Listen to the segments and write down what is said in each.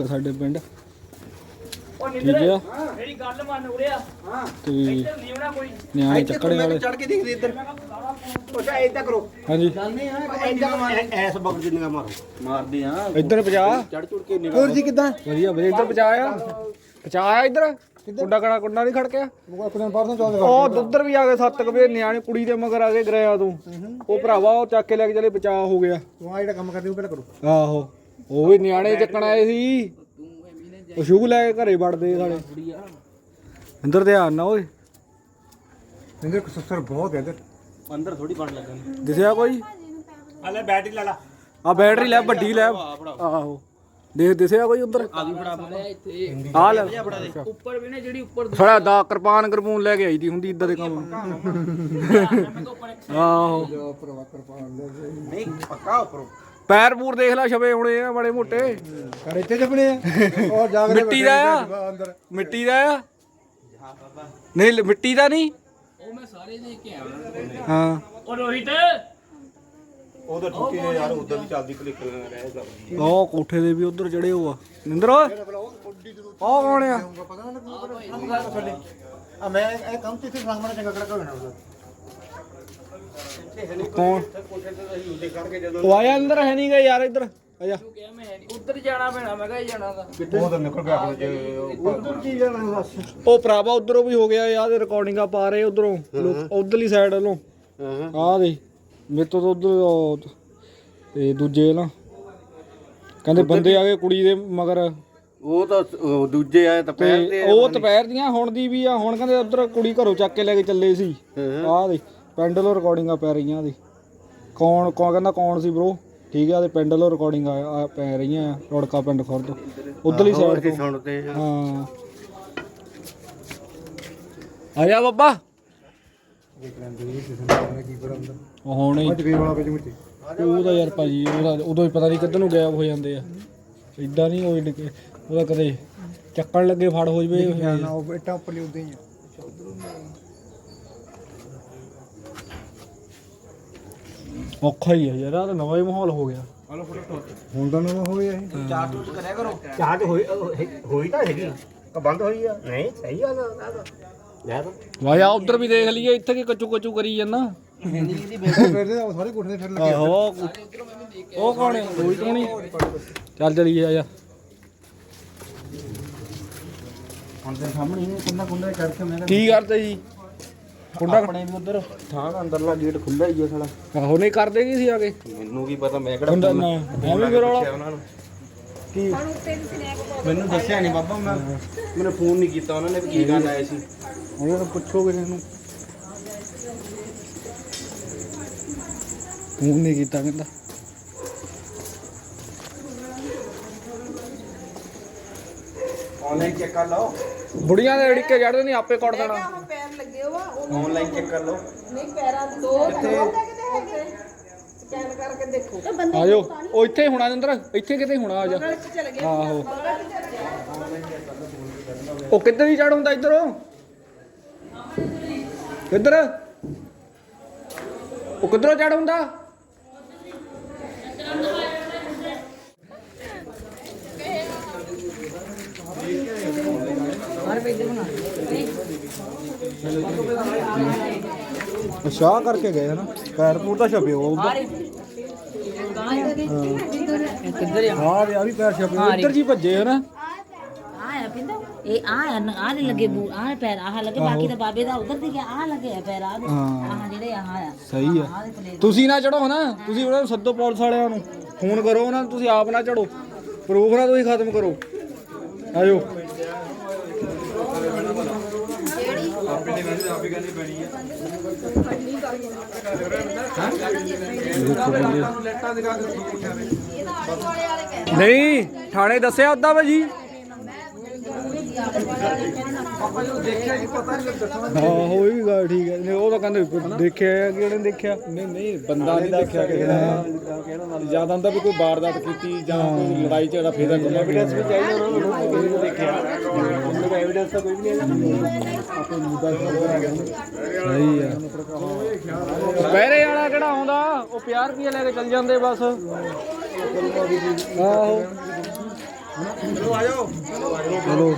ਗਿਆ ਸਾਡੇ ਪਿੰਡ। ਉਹ ਠੀਕ ਨਿੰਦਰ ਆ? ਮੇਰੀ ਗੱਲ ਮੰਨ ਉਰਿਆ ਤੇ ਇੱਧਰ ਨਹੀਂ ਹੋਣਾ ਕੋਈ। ਨਿਆਣੇ ਚੱਕੜੇ ਵਾਲੇ। ਚੜ ਕੇ ਦੇਖਦੇ ਇੱਧਰ। ਚਾ ਇਦਾਂ ਕਰੋ। ਹਾਂਜੀ। ਐਸ ਬਕਰ ਜਿੰਨੀਆਂ ਮਾਰੋ। ਮਾਰਦੇ ਆ। ਇੱਧਰ ਪਜਾ। ਚੜ ਚੁੜ ਕੇ ਨਿਗਾਹ ਹੋਰ ਜੀ ਕਿਦਾਂ? ਵਧੀਆ ਵਧੀਆ। ਇੱਧਰ ਪਜਾ ਆ। ਪਜਾ ਆ ਇੱਧਰ ਕੁੰਡਾ ਕੜਾ ਕੁੰਡਾ ਨਹੀਂ ਖੜਕਿਆ? ਉਹ ਉੱਧਰ ਵੀ ਆ ਗਏ 7 ਵਜੇ। ਨਿਆਣੇ ਕੁੜੀ ਦੇ ਮਗਰ ਆ ਗਏ ਗਰਿਆ ਤੋਂ। ਉਹ ਭਰਾਵਾ ਉਹ ਚੱਕ ਕੇ ਲੈ ਕੇ ਚਲੇ ਬਚਾ ਹੋ ਗਿਆ। ਤੂੰ ਆ ਜਿਹੜਾ ਕੰਮ ਕਰਦੀ ਉਹ ਪਹਿਲਾਂ ਕਰੋ। ਆਹੋ। ਉਹ ਵੀ ਨਿਆਣੇ ਚੱਕਣ ਆਏ ਸੀ। ਉਹ ਸ਼ੂ ਲੈ ਕੇ ਘਰੇ ਵੜਦੇ ਸਾਲੇ। ਅੰਦਰ ਧਿਆਨ ਨਾ ਓਏ। ਇੰਦਰ ਕਸਰ ਬਹੁਤ ਹੈ ਇੱਧਰ ਅੰਦਰ ਥੋੜੀ ਬਣ ਲੱਗਾ ਦਿਸਿਆ ਕੋਈ? ਹਲੇ ਬੈਟਰੀ ਲਾ ਲਾ। ਆ ਬੈਟਰੀ ਲੈ ਵੱਡੀ ਲੈ। ਆਹੋ। ਦੇਖ ਦਿਸਿਆ ਕੋਈ ਉਧਰ? ਆ ਵੀ ਫੜਾ ਆ ਲੈ। ਉੱਪਰ ਵੀ ਨੇ ਜਿਹੜੀ ਉੱਪਰ ਥੋੜਾ ਦਾ ਕਿਰਪਾਨ ਕਿਰਪੂਨ ਲੈ ਕੇ ਆਈ ਦੀ ਹੁੰਦੀ ਇਦਾਂ ਦੇ ਕੰਮ। ਆਹੋ। ਨਹੀਂ ਪੱਕਾ ਉੱਪਰੋਂ। ਪੈਰ ਪੂਰ ਦੇਖ ਲੈ ਛਵੇ ਹੋਣੇ ਆ ਬੜੇ ਮੋਟੇ। ਕਰ ਇੱਥੇ ਚੱਪਣੇ ਆ? ਉਹ ਜਾਗ ਮਿੱਟੀ ਦਾ ਆ? ਅੰਦਰ। ਮਿੱਟੀ ਦਾ ਆ? ਨਹੀਂ ਲ- ਮਿੱਟੀ ਦਾ ਨਹੀਂ? ਉਹ ਮੈਂ ਸਾਰੇ ਦੇਖ ਕੇ ਆਇਆ। ਹਾਂ। ਉਹ ਰੋਹਿਤ। ਉਹ ਤਾਂ ਠੁੱਕੀ ਨੇ ਯਾਰ ਉਧਰ ਵੀ ਚੱਲਦੀ ਕਲਿੱਕ ਰਹਿ ਸਕਦੀ ਉਹ ਕੋਠੇ ਦੇ ਵੀ ਉਧਰ ਚੜੇ ਹੋ ਆ। ਨਿੰਦਰ ਓਏ। ਉਹ ਕੌਣ ਆ? ਪਤਾ ਨਾ ਆ ਮੈਂ ਇਹ ਕੰਮ ਤੇ ਇੱਥੇ ਸਾਹਮਣੇ ਚੰਗਾ ਖੜਾ ਹੋਣਾ ਉਹਦਾ ਕੌਣ ਉਹ ਆਇਆ ਅੰਦਰ ਹੈ ਨਹੀਂ ਗਾ ਯਾਰ ਇੱਧਰ। ਆਜਾ ਤੂੰ ਕਿਹਾ ਮੈਂ ਹੈ ਨਹੀਂ ਉੱਧਰ ਜਾਣਾ ਪੈਣਾ ਮੈਂ ਕਿਹਾ ਜਾਣਾ ਦਾ ਉਹ ਤਾਂ ਨਿਕਲ ਗਿਆ ਆਪਣੇ ਜੇ ਉਧਰ। ਕੀ ਜਾਣਾ ਬਸ ਉਹ ਭਰਾਵਾ ਉਧਰੋਂ ਵੀ ਹੋ ਗਿਆ ਯਾਰ ਰਿਕਾਰਡਿੰਗਾਂ ਪਾ ਰਹੇ ਉਧਰੋਂ। ਉਧਰਲੀ ਸਾਈਡ ਵੱਲੋਂ। ਆਹ ਦੇ ਮੇਰੇ ਤੋਂ ਤਾਂ ਉਧਰ ਤੇ ਦੂਜੇ ਨਾ। ਕਹਿੰਦੇ ਬੰਦੇ ਆ ਗਏ ਕੁੜੀ ਦੇ ਮਗਰ। ਉਹ ਤਾਂ ਦੂਜੇ ਆਏ ਤਾਂ ਪੈਰ ਤੇ ਉਹ ਦੁਪਹਿਰ ਦੀਆਂ ਹੁਣ ਦੀ ਵੀ ਆ ਹੁਣ ਕਹਿੰਦੇ ਉਧਰ ਕੁੜੀ ਘਰੋਂ ਚੱਕ ਕੇ ਲੈ ਕੇ ਚੱਲੇ ਸੀ। ਆਹ ਦੇ ਪਿੰਡ ਵੱਲੋਂ ਰਿਕਾਰਡਿੰਗਾਂ ਪੈ ਰਹੀਆਂ ਦੇ ਕੌਣ ਕੌਣ ਕਹਿੰਦਾ ਕੌਣ ਸੀ ਬ్రో ਠੀਕ ਆ ਤੇ ਪਿੰਡ ਵੱਲੋਂ ਰਿਕਾਰਡਿੰਗ ਆ ਪੈ ਰਹੀਆਂ ਆ ਰੋੜਕਾ ਪਿੰਡ ਖੁਰਦ। ਉਧਰਲੀ ਸਾਈਡ ਤੋਂ। ਸੁਣਦੇ ਆ। ਹਾਂ। ਆ ਜਾ ਬੱਬਾ? ਉਹ ਹੁਣ। ਹੀ ਫੇਰ ਵਾਲਾ ਵਿੱਚ ਮੁੱਚੀ ਉਹਦਾ ਯਾਰ ਭਾਜੀ ਉਹਦਾ ਉਦੋਂ ਹੀ ਪਤਾ ਨਹੀਂ ਕਿੱਧਰ ਨੂੰ ਗਾਇਬ ਹੋ ਜਾਂਦੇ ਆ। ਇਦਾਂ ਨਹੀਂ ਹੋਈ ਨਿੱਕੇ ਉਹਦਾ ਕਦੇ ਚੱਕਣ ਲੱਗੇ ਫੜ ਹੋ ਜਵੇ। ਉਹ ਇੱਟਾਂ ਉੱਪਰ ਲਈ ਉਦਾਂ ਹੀ ਆ ਔਖਾ ਹੀ ਆ ਯਾਰ ਆ ਤਾਂ ਨਵਾਂ ਹੀ ਮਾਹੌਲ ਹੋ ਗਿਆ। ਹੁਣ ਤਾਂ ਨਵਾਂ ਹੋਇਆ ਇਹ। ਚਾਰਟ ਟੂਟ ਕਰਿਆ ਕਰੋ। ਚਾਰਟ ਹੋਈ ਹੋਈ ਤਾਂ ਹੈਗੀ। ਤਾਂ ਬੰਦ ਹੋਈ ਆ। ਨਹੀਂ ਸਹੀ ਆ ਨਾ ਲੈ ਤਾਂ। ਵਾਇਆ ਉਧਰ ਵੀ ਦੇਖ ਲਈਏ ਇੱਥੇ ਕੀ ਕਚੂ ਕਚੂ ਕਰੀ ਜਾਂਦਾ। ਉਹ ਉਹ ਸਾਰੇ ਆਹੋ ਉਹ ਕੌਣ ਹੈ ਚੱਲ ਚਲੀਏ ਆ ਜਾ। ਹੁਣ ਤੇ ਸਾਹਮਣੇ ਹੀ ਕੁੰਡਾ ਕੁੰਡਾ ਕਰਕੇ ਮੈਂ ਕੀ ਕਰਦੇ ਜੀ? ਕੁੰਡਾ ਆਪਣੇ ਵੀ ਉਧਰ। ਥਾਂ ਦਾ ਅੰਦਰਲਾ ਗੇਟ ਖੁੱਲਾ ਹੀ ਆ ਸਾਲਾ। ਆਹੋ ਨਹੀਂ ਕਰਦੇ ਕੀ ਸੀ ਆ ਕੇ? ਮੈਨੂੰ ਕੀ ਪਤਾ ਮੈਂ ਕਿਹੜਾ ਕੁੰਡਾ ਨਾ ਐਵੇਂ ਵੀ ਰੌਲਾ ਉਹਨਾਂ ਨੂੰ। ਕੀ? ਮੈਨੂੰ ਦੱਸਿਆ ਨਹੀਂ ਬਾਬਾ ਮੈਂ ਮੈਨੂੰ ਫੋਨ ਨਹੀਂ ਕੀਤਾ ਉਹਨਾਂ ਨੇ ਵੀ ਕੀ ਗੱਲ ਆਏ ਸੀ। ਉਹਨਾਂ ਨੂੰ ਪੁੱਛੋ ਕਿਸੇ ਨੂੰ। ਫੋਨ ਨਹੀਂ ਕੀਤਾ ਕਹਿੰਦਾ। ਆਨਲਾਈਨ ਚੈੱਕ ਕਰ ਲਓ। ਬੁੜੀਆਂ ਦੇ ੜਿੱਕੇ ਜੜਦੇ ਨਹੀਂ ਆਪੇ ਕੱਢ ਦੇਣਾ। ਵਾ ਉਹ ਆਨਲਾਈਨ ਚੈੱਕ ਕਰ ਲਓ। ਨਹੀਂ ਪੈਰਾਂ ਦੇ ਦੋ ਕਿਤੇ ਹੈਗੇ? ਸਕੈਨ ਕਰਕੇ ਦੇਖੋ। ਆ ਜਾਓ ਉਹ ਇੱਥੇ ਹੀ ਹੋਣਾ ਅੰਦਰ ਇੱਥੇ ਕਿਤੇ ਹੋਣਾ ਆ ਜਾ। ਨਾਲ ਚ ਚਲੇ ਗਏ। ਆਹੋ। ਉਹ ਕਿੱਧਰ ਹੀ ਚੜ ਹੁੰਦਾ ਇੱਧਰੋਂ? ਕਿੱਧਰ? ਉਹ ਕਿੱਧਰੋਂ ਚੜ ਹੁੰਦਾ? ਅੱਛਾ ਕਰਕੇ ਗਏ ਹਨਾ? ਪੈਰ ਪੂਰ ਤਾਂ ਛਪੇ ਉਹ ਕਿੱਧਰ ਆ? ਹਾਂ ਆ ਵੀ ਪੈਰ ਛਪੇ। ਉੱਧਰ ਜੀ ਭੱਜੇ ਹਨਾ? ਆਇਆ ਪਿੰਦਾ ਇਹ ਆ ਆ ਨਹੀਂ ਲੱਗੇ ਬੂ ਆ ਪੈਰ ਆਹ ਲੱਗੇ। ਬਾਕੀ ਤਾਂ ਬਾਬੇ ਦਾ ਉਧਰ ਦੀ ਗਿਆ ਆ ਲੱਗੇ ਆ ਪੈਰ ਆ ਆਹ ਜਿਹੜੇ ਆਹ ਆ। ਸਹੀ ਆ। ਤੁਸੀਂ ਨਾ ਚੜੋ ਨਾ ਤੁਸੀਂ ਉਹਨਾਂ ਨੂੰ ਸੱਦੋ ਪੁਲਿਸ ਵਾਲਿਆਂ ਨੂੰ। ਫੋਨ ਕਰੋ ਉਹਨਾਂ ਨੂੰ ਤੁਸੀਂ ਆਪ ਨਾ ਚੜੋ ਪ੍ਰੂਫ ਨਾ ਤੁਸੀਂ ਖਤਮ ਕਰੋ। ਆਜੋ ਨਹੀਂ ਥਾਣੇ ਦੱਸਿਆ ਉਦਾਂ ਭਾਜੀ? ਹਾਂ ਹੋਈ ਵੀ ਗੱਲ ਠੀਕ ਹੈ। ਨਹੀਂ ਉਹ ਤਾਂ ਕਹਿੰਦੇ ਦੇਖਿਆ ਹੈ ਕਿਹੜੇ ਦੇਖਿਆ? ਨਹੀਂ ਨਹੀਂ ਬੰਦਾ ਨਹੀਂ ਦੇਖਿਆ ਕਿਸੇ ਜ਼ਿਆਦਾ ਹੁੰਦਾ ਵੀ ਕੋਈ ਵਾਰਦਾਤ ਕੀਤੀ ਜਾਂ ਕੋਈ ਲੜਾਈ ਝਗੜਾ ਫੇਰ ਕੋਈ ਐਵੀਡੈਂਸ ਵੀ ਚਾਹੀਦਾ ਉਹਨਾਂ ਨੂੰ ਨਹੀਂ ਦੇਖਿਆ। ਐਵੀਡੈਂਸ ਤਾਂ ਕੋਈ ਵੀ ਨਹੀਂ ਹੈਗਾ। ਸਹੀ ਆ। ਪਹਿਰੇ ਵਾਲਾ ਕਿਹੜਾ ਆਉਂਦਾ? ਉਹ 50 ਰੁਪਏ ਲੈ ਕੇ ਚੱਲ ਜਾਂਦੇ ਬਸ। ਆਹੋ। ਚਲੋ। ਆ ਜਾਓ ਚਲੋ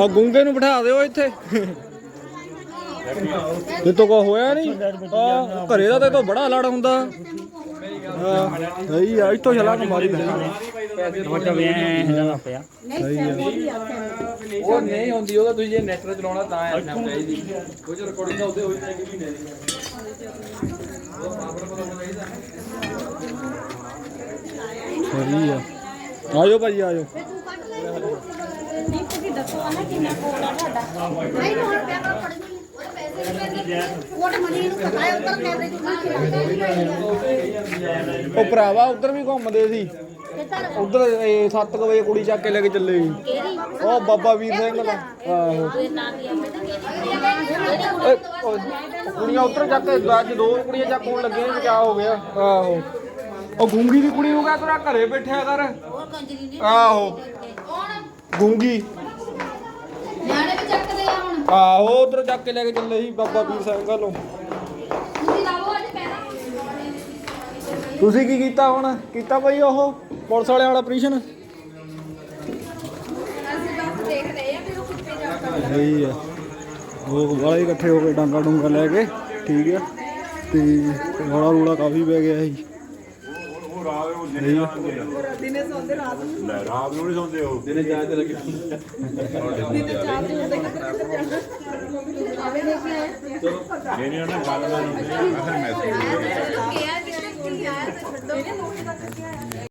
ਆ ਗੁੰਗੇ ਨੂੰ ਬਿਠਾ ਦਿਓ ਇੱਥੇ। ਇਹ ਤੋਂ ਕੋ ਹੋਇਆ ਨਹੀਂ। ਆ ਘਰੇ ਦਾ ਤੇ ਤੋਂ ਬੜਾ ਲੜ ਹੁੰਦਾ। ਸਹੀ ਆ ਇੱਥੋਂ ਛਲਾ ਕੇ ਮਾਰੀ ਮੋਟਾ ਵੇ ਹਿਲਣਾ ਪਿਆ। ਸਹੀ ਆ ਉਹ ਨਹੀਂ ਹੁੰਦੀ ਉਹਦਾ ਤੁਸੀਂ ਜੇ ਨੈਟ ਤੇ ਚਲਾਉਣਾ ਤਾਂ ਐਨਾ ਚਾਹੀਦੀ ਉਹ ਜੇ ਰਿਕਾਰਡਿੰਗ ਦਾ ਉਹਦੇ ਹੋਈ ਜਾਏਗੀ ਵੀ ਨਹੀਂ ਸਹੀ ਆ। ਆਜੋ ਭਾਜੀ ਆਜੋ ਨਹੀਂ ਤੁਸੀਂ ਦੱਸੋ ਨਾ ਕਿੰਨਾ ਕੋਲ ਆ ਤੁਹਾਡਾ। ਨਹੀਂ ਹੁਣ ਪਿਆ ਕਰ ਕੋਟ ਮਨੀ ਨੂੰ ਪਤਾ ਹੈ ਉੱਤਰ ਕੈਮਰੇ ਚ ਨਹੀਂ ਉਹ ਭਰਾਵਾ ਉਧਰ ਵੀ ਘੁੰਮਦੇ ਸੀ। ਉਧਰ 7 ਵਜੇ ਕੁੜੀ ਚੱਕ ਕੇ ਲੈ ਕੇ ਚੱਲੇ ਸੀ। ਉਹ ਬਾਬਾ ਵੀਰ ਸਿੰਘ ਦਾ ਆਹੋ। ਕੁੜੀਆਂ ਉਧਰ ਚੱਕ ਕੇ ਅੱਜ ਦੋ ਕੁੜੀਆਂ ਚੱਕ ਹੋਣ ਲੱਗੀਆਂ ਨੇ ਕਿਆ ਹੋ ਗਿਆ। ਆਹੋ। ਉਹ ਗੂੰਗੀ ਦੀ ਕੁੜੀ ਕਹ ਤੇਰਾ ਘਰੇ ਬੈਠਿਆ ਕਰ। ਆਹੋ। ਗੂੰਗੀ। ਨਿਆਣੇ ਵੀ ਹੁਣ ਆਹੋ, ਉਧਰ ਚੱਕ ਕੇ ਲੈ ਕੇ ਚੱਲੇ ਸੀ ਬਾਬਾ ਵੀਰ ਸਿੰਘ ਵੱਲੋਂ। ਤੁਸੀਂ ਕੀ ਕੀਤਾ ਹੁਣ? ਕੀਤਾ ਭਾਈ ਉਹ ਪੁਲਿਸ ਵਾਲਿਆਂ ਵਾਲਾ ਆਪਰੇਸ਼ਨ ਸਹੀ ਆ। ਉਹ ਵਾਲੇ ਇਕੱਠੇ ਹੋ ਕੇ ਡਾਂਗਾ ਡੂੰਗਾ ਲੈ ਕੇ, ਠੀਕ ਆ। ਤੇ ਰੌਲਾ ਰੂਲਾ ਕਾਫੀ ਪੈ ਗਿਆ ਸੀ। ਸਹੀ ਆ ਰਾਤ ਨੂੰ ਨਹੀਂ ਸੌਂਦੇ ਉਹ ਦਿਨੇ ਜਾ ਤੇ ਲੱਗੇ ਨਹੀਂ ਨਹੀਂ ਉਹਨਾਂ ਗੱਲ ਦਾ ਨਹੀਂ ਕਿਹਾ ਕਿ ਕੀ ਆਇਆ ਤੇ ਛੱਡੋ